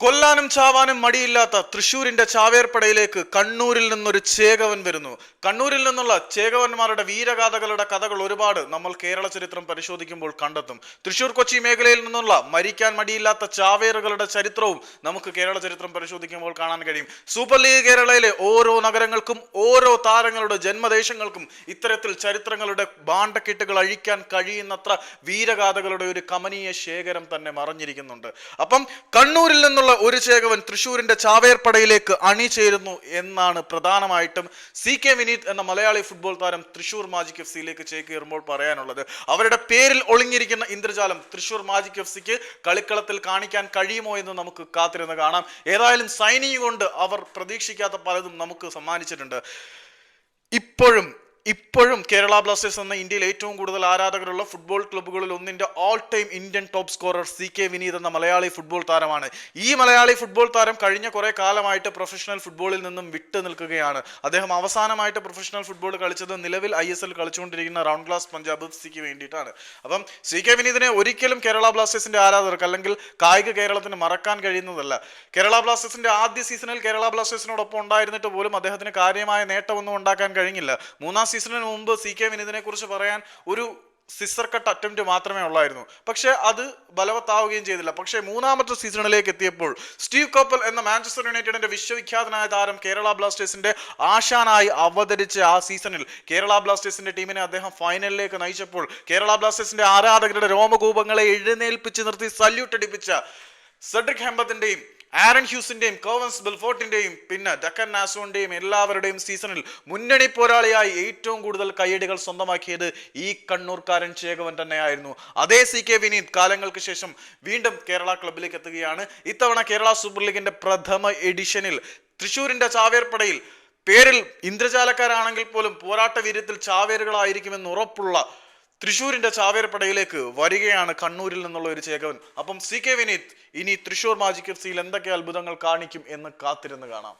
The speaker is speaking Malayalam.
കൊല്ലാനും ചാവാനും മടിയില്ലാത്ത തൃശൂരിന്റെ ചാവേർപ്പടയിലേക്ക് കണ്ണൂരിൽ നിന്നൊരു ചേകവൻ വരുന്നു. കണ്ണൂരിൽ നിന്നുള്ള ചേകവന്മാരുടെ വീരഗാഥകളുടെ കഥകൾ ഒരുപാട് നമ്മൾ കേരള ചരിത്രം പരിശോധിക്കുമ്പോൾ കണ്ടെത്തും. തൃശൂർ കൊച്ചി മേഖലയിൽ നിന്നുള്ള മരിക്കാൻ മടിയില്ലാത്ത ചാവേറുകളുടെ ചരിത്രവും നമുക്ക് കേരള ചരിത്രം പരിശോധിക്കുമ്പോൾ കാണാൻ കഴിയും. സൂപ്പർ ലീഗ് കേരളയിലെ ഓരോ നഗരങ്ങൾക്കും ഓരോ താരങ്ങളുടെ ജന്മദേശങ്ങൾക്കും ഇത്തരത്തിൽ ചരിത്രങ്ങളുടെ ബാണ്ടക്കെട്ടുകൾ അഴിക്കാൻ കഴിയുന്നത്ര വീരഗാഥകളുടെ ഒരു കമനീയ ശേഖരം തന്നെ മറഞ്ഞിരിക്കുന്നുണ്ട്. അപ്പം കണ്ണൂരിൽ നിന്നുള്ള ഒരു ചേകവൻ തൃശൂരിന്റെ ചാവേർപ്പടയിലേക്ക് അണിചേരുന്നു എന്നാണ് പ്രധാനമായിട്ടും സി കെ വിനീത് എന്ന മലയാളി ഫുട്ബോൾ താരം തൃശൂർ മാജിക് എഫ് സിയിലേക്ക് ചേക്കേറുമ്പോൾ പറയാനുള്ളത്. അവരുടെ പേരിൽ ഒളിഞ്ഞിരിക്കുന്ന ഇന്ദ്രജാലം തൃശൂർ മാജിക് എഫ് സിക്ക് കളിക്കളത്തിൽ കാണിക്കാൻ കഴിയുമോ എന്ന് നമുക്ക് കാത്തിരുന്ന് കാണാം. ഏതായാലും സൈനിങ് കൊണ്ട് അവർ പ്രതീക്ഷിക്കാത്ത പലതും നമുക്ക് സമ്മാനിച്ചിട്ടുണ്ട്. ഇപ്പോഴും ഇപ്പോഴും കേരള ബ്ലാസ്റ്റേഴ്സ് എന്ന ഇന്ത്യയിൽ ഏറ്റവും കൂടുതൽ ആരാധകരുള്ള ഫുട്ബോൾ ക്ലബ്ബുകളിൽ ഒന്നിന്റെ all time Indian top scorer C K Vineeth എന്ന മലയാളി ഫുട്ബോൾ താരമാണ്. ഈ മലയാളി ഫുട്ബോൾ താരം കഴിഞ്ഞ കുറേ കാലമായിട്ട് പ്രൊഫഷണൽ ഫുട്ബോളിൽ നിന്നും വിട്ടു നിൽക്കുകയാണ്. അദ്ദേഹം അവസാനമായിട്ട് പ്രൊഫഷണൽ ഫുട്ബോൾ കളിച്ചത് നിലവിൽ ഐ എസ് എൽ കളിച്ചുകൊണ്ടിരിക്കുന്ന റൗണ്ട് ക്ലാസ് പഞ്ചാബ് സിക്ക് വേണ്ടിയിട്ടാണ്. അപ്പം സി കെ വിനീതിനെ ഒരിക്കലും കേരള ബ്ലാസ്റ്റേഴ്സിന്റെ ആരാധകർക്ക് അല്ലെങ്കിൽ കായിക കേരളത്തിന് മറക്കാൻ കഴിയുന്നതല്ല. കേരള ബ്ലാസ്റ്റേഴ്സിന്റെ ആദ്യ സീസണിൽ കേരള ബ്ലാസ്റ്റേഴ്സിനോടൊപ്പം ഉണ്ടായിരുന്നിട്ട് പോലും അദ്ദേഹത്തിന് കാര്യമായ നേട്ടമൊന്നും ഉണ്ടാക്കാൻ കഴിഞ്ഞില്ല. മൂന്നാം സീസണിന് മുമ്പ് സി കെ വിനീതിനെ കുറിച്ച് പറയാൻ ഒരു സിസർ കട്ട് അറ്റംപ്റ്റ് മാത്രമേ ഉള്ളായിരുന്നു. പക്ഷേ അത് ബലവത്താവുകയും ചെയ്തില്ല. പക്ഷേ മൂന്നാമത്തെ സീസണിലേക്ക് എത്തിയപ്പോൾ സ്റ്റീവ് കോപ്പൽ എന്ന മാഞ്ചസ്റ്റർ യുണൈറ്റഡിന്റെ വിശ്വവിഖ്യാതനായ താരം കേരള ബ്ലാസ്റ്റേഴ്സിന്റെ ആശാനായി അവതരിച്ച ആ സീസണിൽ കേരള ബ്ലാസ്റ്റേഴ്സിന്റെ ടീമിനെ അദ്ദേഹം ഫൈനലിലേക്ക് നയിച്ചപ്പോൾ കേരള ബ്ലാസ്റ്റേഴ്സിന്റെ ആരാധകരുടെ രോമകൂപങ്ങളെ എഴുന്നേൽപ്പിച്ച് നിർത്തി സല്യൂട്ട് അടിപ്പിച്ച സെഡ്രിക് ഹെമ്പത്തിന്റെയും ആരൺ ഹ്യൂസിന്റെയും കോവൻസ് ബെൽഫോർട്ടിന്റെയും പിന്നെ ഡക്കൻ നാസോന്റെയും എല്ലാവരുടെയും സീസണിൽ മുന്നണി പോരാളിയായി ഏറ്റവും കൂടുതൽ കയ്യടികൾ സ്വന്തമാക്കിയത് ഈ കണ്ണൂർക്കാരൻ ചേകവൻ തന്നെയായിരുന്നു. അതേ സി കെ വിനീത് കാലങ്ങൾക്ക് ശേഷം വീണ്ടും കേരള ക്ലബിലേക്ക് എത്തുകയാണ്. ഇത്തവണ കേരള സൂപ്പർ ലീഗിന്റെ പ്രഥമ എഡിഷനിൽ തൃശൂരിന്റെ ചാവേർപ്പടയിൽ പേരിൽ ഇന്ദ്രജാലക്കാരാണെങ്കിൽ പോലും പോരാട്ട വീര്യത്തിൽ ചാവേറുകളായിരിക്കുമെന്ന് ഉറപ്പുള്ള തൃശൂരിന്റെ ചാവേർപ്പടയിലേക്ക് വരികയാണ് കണ്ണൂരിൽ നിന്നുള്ള ഒരു ചേകവൻ. അപ്പം സി കെ വിനീത് ഇനി തൃശൂർ മാജിക് എഫ് സിയിൽ എന്തൊക്കെ അത്ഭുതങ്ങൾ കാണിക്കും എന്ന് കാത്തിരുന്ന് കാണാം.